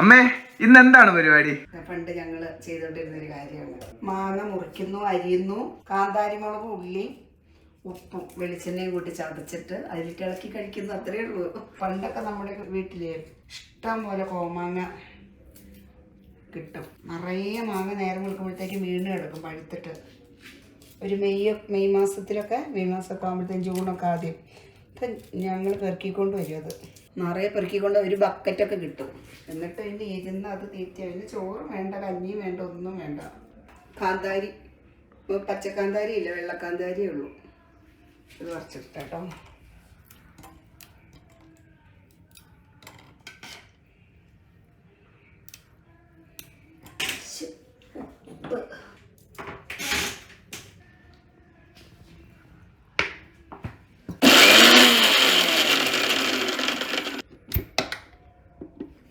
അമ്മേ ഇന്ന് എന്താണ് പരിപാടി പണ്ട് ഞങ്ങൾ ചെയ്തോണ്ടിരുന്ന ഒരു കാര്യമാണ്. മാങ്ങ മുറിക്കുന്നു അരിയുന്നു കാന്താരി ഉള്ളിയും ഉള്ളി ഉപ്പും വെളിച്ചെണ്ണയും കൂട്ടി ചതച്ചിട്ട് അതിലേക്ക് ഇളക്കി കഴിക്കുന്നു അത്രയേ ഉള്ളൂ. പണ്ടൊക്കെ നമ്മുടെ വീട്ടിൽ ഇഷ്ടം പോലെ കോമാങ്ങ കിട്ടും. നിറയെ മാങ്ങ നേരം കൊടുക്കുമ്പോഴത്തേക്ക് വീണ് കിടക്കും പഴുത്തിട്ട്. ഒരു മെയ് മെയ് മാസത്തിലൊക്കെ മെയ് മാസമൊക്കെ ആകുമ്പോഴത്തേക്കും ജൂണൊക്കെ ആദ്യം ഇപ്പം ഞങ്ങൾ പെറുക്കിക്കൊണ്ട് വരും അത്. നിറയെ പെറുക്കിക്കൊണ്ട് ഒരു ബക്കറ്റൊക്കെ കിട്ടും. എന്നിട്ട് അതിന്റെ ഇരുന്ന് അത് തീറ്റി അതിന് ചോറും വേണ്ട കഞ്ഞിയും വേണ്ട ഒന്നും വേണ്ട. കാന്താരി പച്ചക്കാന്താരി ഇല്ല വെള്ളക്കാന്താരിയേ ഉള്ളൂ. ഇത് കുറച്ചിട്ടോ ഉപ്പ്.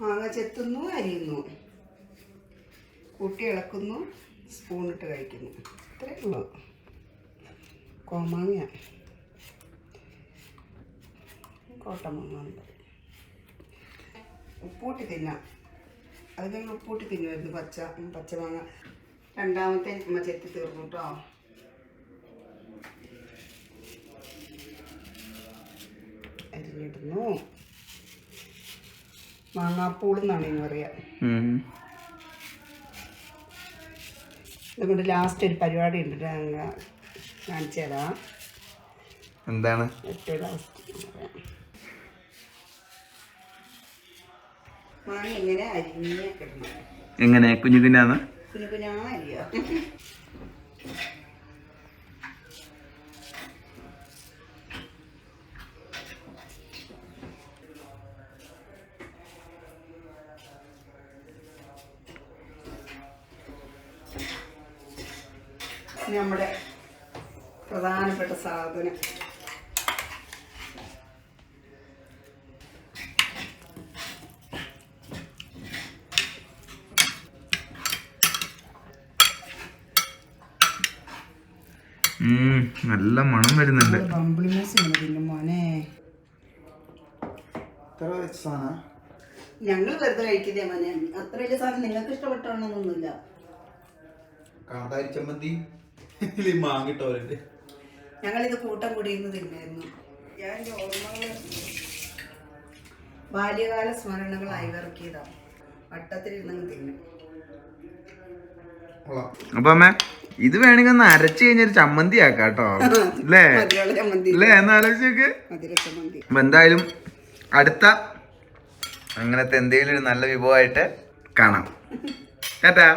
മാങ്ങ ചെത്തുന്നു അരിയുന്നു. കൂട്ടി ഇളക്കുന്നു സ്പൂണിട്ട് കഴിക്കുന്നു. ഇത്രയേ ഉള്ളൂ. കോമാങ്ങ. കോട്ടമാങ്ങ ഉപ്പൂട്ടി തിന്നാം. അത് ഞങ്ങൾ ഉപ്പൂട്ടി തിന്നുമായിരുന്നു പച്ച പച്ചമാങ്ങ. രണ്ടാമത്തെ അമ്മ ചെത്തി തീർന്നു കേട്ടോ അരിഞ്ഞിടുന്നു. മാങ്ങാപ്പൂളെന്നാണ് ഇനി പറയുക ഉം. അതുകൊണ്ട് ലാസ്റ്റ് ഒരു പരിപാടി ഉണ്ട്. കാണിച്ചു തരാം. എന്താണ്? ഏറ്റവും ലാസ്റ്റ് മാങ്ങ ഇങ്ങനെ അരിഞ്ഞ് കിടണം എങ്ങനെ? കുഞ്ഞു കുഞ്ഞാന്ന് കുഞ്ഞു കുഞ്ഞാ അരിയ? നമ്മുടെ പ്രധാനപ്പെട്ട സാധനം. ഉം, നല്ല മണം വരുന്നുണ്ട്. ഞങ്ങൾ വെറുതെ കഴിക്കുന്നേ മോനെ? അത്ര വലിയ സാധനം നിങ്ങൾക്ക് ഇഷ്ടപ്പെട്ടാണെന്നൊന്നുമില്ല കാന്താരി ചമ്മന്തി? ഇതിൽ മാങ്ങിട്ടവരുണ്ട് ഞങ്ങളിത് കൂട്ടം കൂടിയിരുന്ന് തിന്നായിരുന്നു. ഞാൻ എന്റെ ഓർമ്മകൾ ബാല്യകാല സ്മരണകൾ അയവിറക്കിയതാ വട്ടത്തിലിരുന്നങ്ങ് തിന്നു. അപ്പൊ അമ്മ ഇത് വേണമെങ്കിൽ ഒന്ന് അരച്ചു കഴിഞ്ഞൊരു ചമ്മന്തി ആക്കാട്ടോ. കേട്ടോ അല്ലേ ചമ്മന്തി. അല്ലേ? എന്ന് ആലോചിച്ചോക്ക് ചമ്മന്തി. അപ്പൊ എന്തായാലും അടുത്ത അങ്ങനത്തെ എന്തെങ്കിലും ഒരു നല്ല വിഭവമായിട്ട് കാണാം. കേട്ടാ